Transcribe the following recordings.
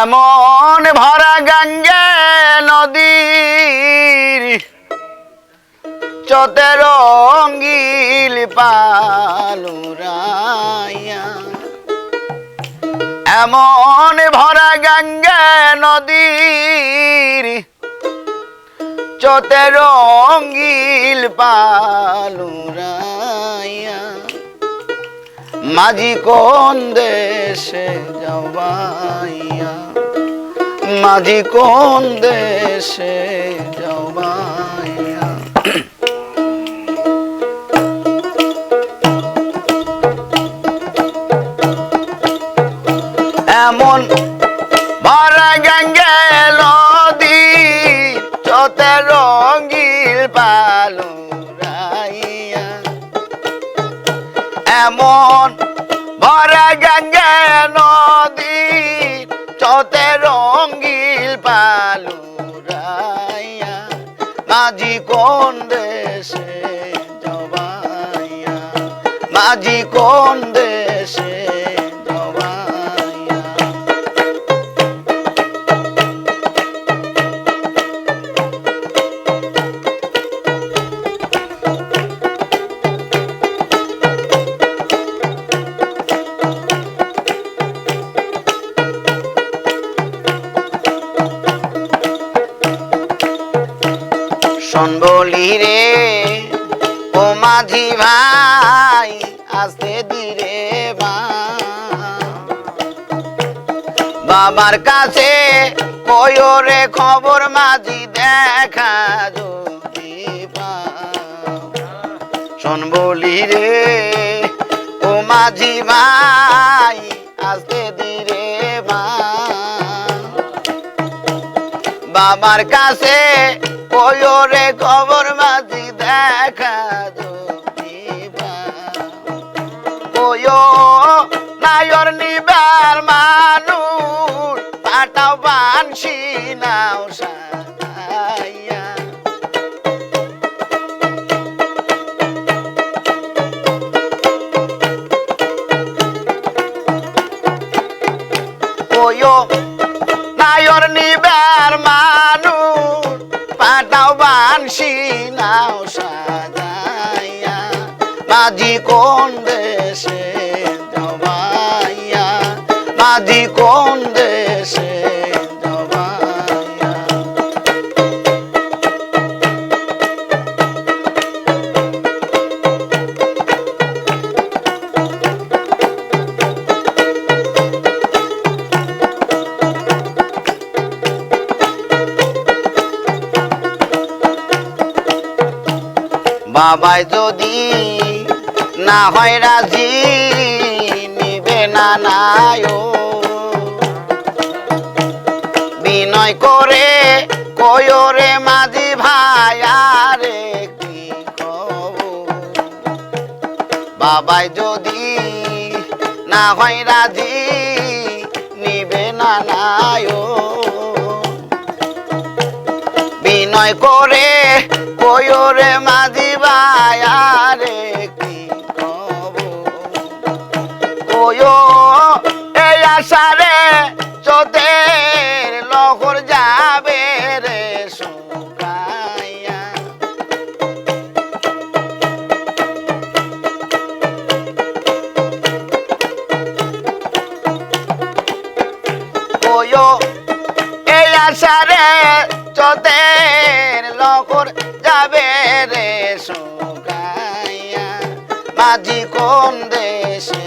এমন ভরা গঙ্গে নদীর চতে রঙ্গিল পালুরাইয়া। এমন ভরা গঙ্গে নদীর চতে রঙ্গিল পালুরাইয়া মাঝি কোন দেশে যাবাইয়া মাঝি কোন দেশে যাবাইয়া চতে রঙ্গিল পালু রাইয়া মাঝি কোন দেশে জবাইয়া মাঝি কোন দেশে মাঝি ভাই, আসতে মা বাবার কাছে কয়ো রে খবর মাঝি দেখা যদি। শোন বলি রে, ও মাঝি ভাই, আসতে মা বাবার কাছে কয়ো রে খবর মাঝি, দেখা কয়ো নায়র নিবার মানুষ পাটাও বানসি নাও সাইয়া কয়ো নায়র নিবার মানুষ নাও সাজাইয়া মাঝি কোন দেশে জবাইয়া মাঝি কোন বাবাই যদি না হয় রাজি, নিবে না নায়ো বিনয় করে কয়রে মাঝি ভাই, আরে কি বাবাই যদি না হয় রাজি, নিবে না নায়ো বিনয় করে কয়রে মাঝি কয়ো এই আশারে চোদের লহর যাবে রে শুকাইয়া। কয়ো এই আশারে চোদের লকর যাবে রে সুগাইয়া মাঝি কোন দেশে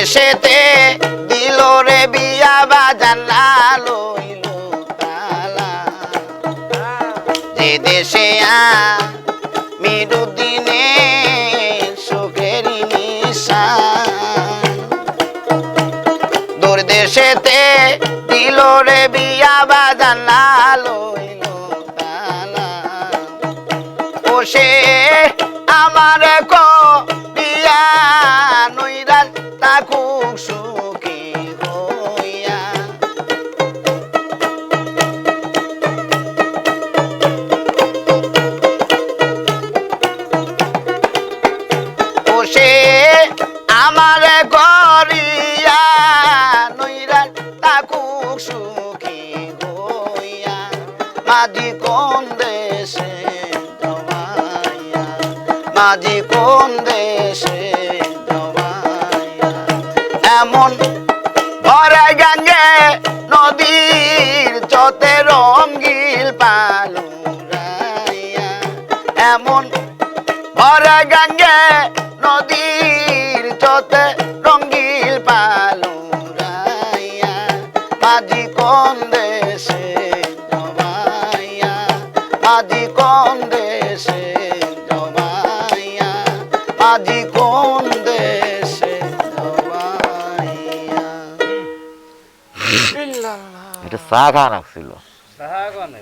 দেশেতে দিল রে বিয়া বাজানা লইল তালা। যে দেশে মিরুদ্দিনে সুখের নিশান। দূর দেশেতে দিল রে বিয়া বাজানা লইল তালা। বসে আমার কো সুখী হইয়া মাঝি কোন দেশে জমাইয়া? মাঝি কোন দেশে এমন ভরা গাঙ্গে নদীর চতে রঙ্গিল পালুরাইয়া। এমন ভরা গাঙ্গে নদীর চতে চা খাওয়া রাখছিল সাহা কোনে